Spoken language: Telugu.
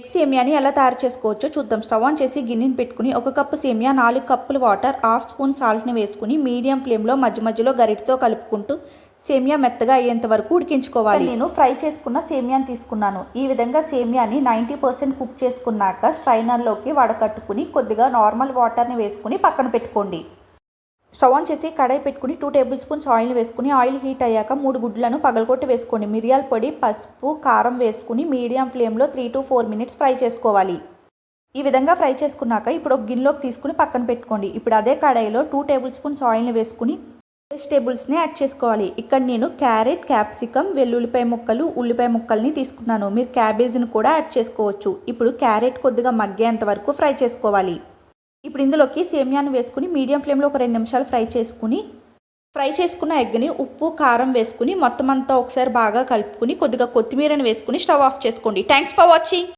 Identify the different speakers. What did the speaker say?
Speaker 1: ఎగ్ సేమియాని ఎలా తయారు చేసుకోవచ్చో చూద్దాం. స్టవ్ ఆన్ చేసి గిన్నెని పెట్టుకుని ఒక కప్పు సేమియా నాలుగు కప్పులు వాటర్ హాఫ్ స్పూన్ సాల్ట్ని వేసుకుని మీడియం ఫ్లేమ్లో మధ్య మధ్యలో గరిటతో కలుపుకుంటూ సేమియా మెత్తగా అయ్యేంత వరకు ఉడికించుకోవాలి. నేను ఫ్రై చేసుకున్న సేమియాని తీసుకున్నాను. ఈ విధంగా సేమియాని నైంటీ పర్సెంట్ కుక్ చేసుకున్నాక స్ట్రైనర్లోకి వడకట్టుకుని కొద్దిగా నార్మల్ వాటర్ని వేసుకుని పక్కన పెట్టుకోండి. స్టవ్ ఆన్ చేసి కడాయి పెట్టుకుని టూ టేబుల్ స్పూన్స్ ఆయిల్ వేసుకుని ఆయిల్ హీట్ అయ్యాక మూడు గుడ్లను పగలగొట్టి వేసుకోండి. మిరియాల పొడి పసుపు కారం వేసుకుని మీడియం ఫ్లేమ్లో three to four minutes fry చేసుకోవాలి. ఈ విధంగా ఫ్రై చేసుకున్నాక ఇప్పుడు ఒక గిన్నెలోకి తీసుకుని పక్కన పెట్టుకోండి. ఇప్పుడు అదే కడాయిలో టూ టేబుల్ స్పూన్స్ ఆయిల్ని వేసుకుని వెజిటేబుల్స్ని యాడ్ చేసుకోవాలి. ఇక్కడ నేను క్యారెట్ క్యాప్సికమ్ వెల్లుల్లిపాయ ముక్కలు ఉల్లిపాయ ముక్కల్ని తీసుకున్నాను. మీరు క్యాబేజీని కూడా యాడ్ చేసుకోవచ్చు. ఇప్పుడు క్యారెట్ కొద్దిగా మగ్గేంత వరకు ఫ్రై చేసుకోవాలి. ఇప్పుడు ఇందులోకి సేమియాను వేసుకుని మీడియం ఫ్లేమ్లో ఒక రెండు నిమిషాలు ఫ్రై చేసుకుని ఫ్రై చేసుకున్న ఎగ్ని ఉప్పు కారం వేసుకుని మొత్తం అంతా ఒకసారి బాగా కలుపుకుని కొద్దిగా కొత్తిమీరని వేసుకుని స్టవ్ ఆఫ్ చేసుకోండి. Thanks for watching.